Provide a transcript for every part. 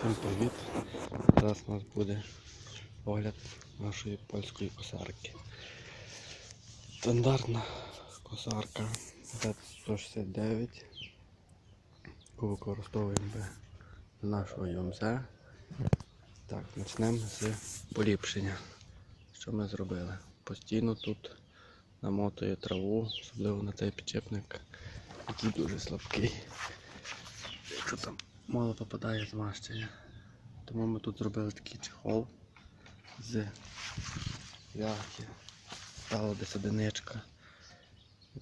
Всім привіт! Зараз у нас буде огляд нашої польської косарки. Стандартна косарка Z169, яку використовуємо для нашого ЮМЗ. Так, почнемо з поліпшення. Що ми зробили? Постійно тут намотує траву, особливо на цей підчепник, який дуже слабкий. Якщо там мало попадає змащення. Тому ми тут зробили такий чехол з в'яхи. Стала десь одиничка.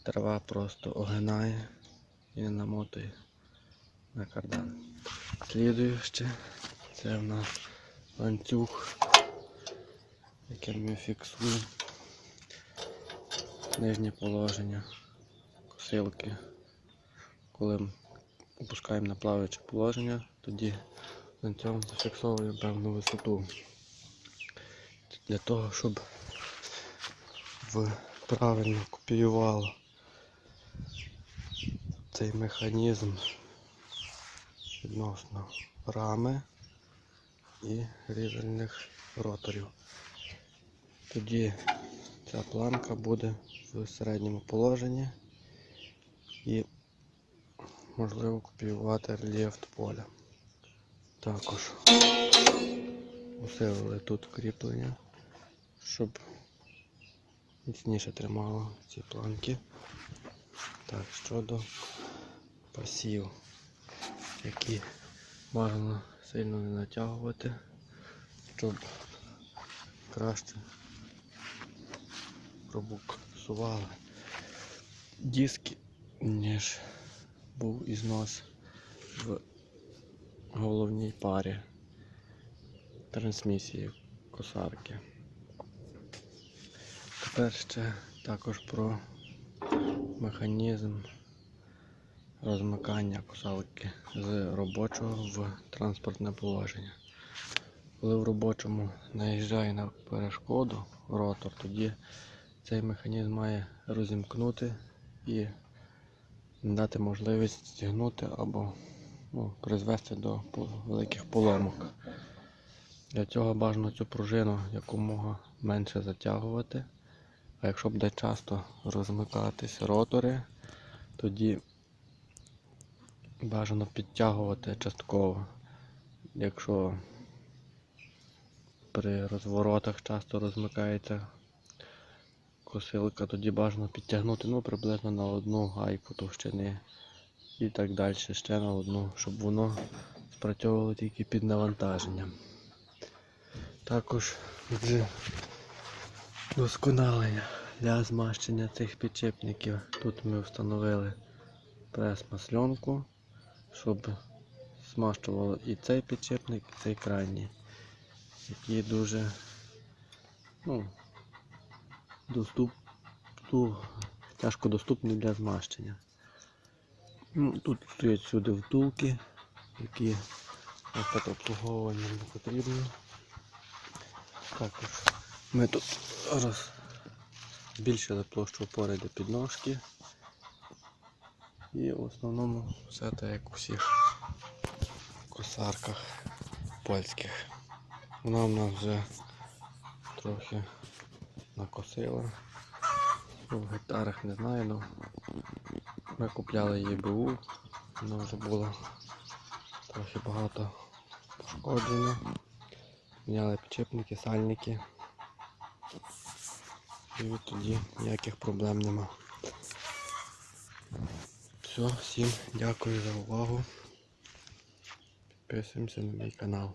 Трава просто огинає і намотує на кардан. Слідуюче це в нас ланцюг, яким ми фіксуємо нижнє положення косилки. Коли опускаємо на плаваюче положення, тоді ланцюгом зафіксовуємо певну висоту. Для того, щоб правильно копіювало цей механізм відносно рами і різальних роторів. Тоді ця планка буде в середньому положенні і можливо копіювати рельєф поля. Також усилили тут кріплення, щоб міцніше тримало ці планки. Так, щодо пасів, які бажано сильно не натягувати, щоб краще пробуксували диски, ніж був ізнос в головній парі трансмісії косарки. Тепер ще також про механізм розмикання косалки з робочого в транспортне положення. Коли в робочому наїжджає на перешкоду ротор, тоді цей механізм має розімкнути і дати можливість зігнути або ну, призвести до великих поломок. Для цього бажано цю пружину якомога менше затягувати. А якщо буде часто розмикатись ротори, тоді бажано підтягувати частково. Якщо при розворотах часто розмикається косилка, тоді бажано підтягнути ну, приблизно на одну гайку товщини і так далі ще на одну, щоб воно спрацьовувало тільки під навантаженням. Також з досконалення для змащення цих підчепників. Тут ми встановили прес-масленку, щоб змащувало і цей підчепник, і цей крайній, які дуже ну, доступ, ту, тяжко доступні для змащення. Ну, тут стоять сюди втулки, які ось так обслуговування не потрібно. Також ми тут роз... збільшили площу опори до підножки. І в основному все так як у всіх косарках польських. Вона в нас вже трохи накосила. В гектарах не знаю, але ми купляли її БУ, вона вже була трохи багато пошкоджена. Міняли підчепники, сальники. І від тоді ніяких проблем нема. Все, всім дякую за увагу. Підписуємося на мій канал.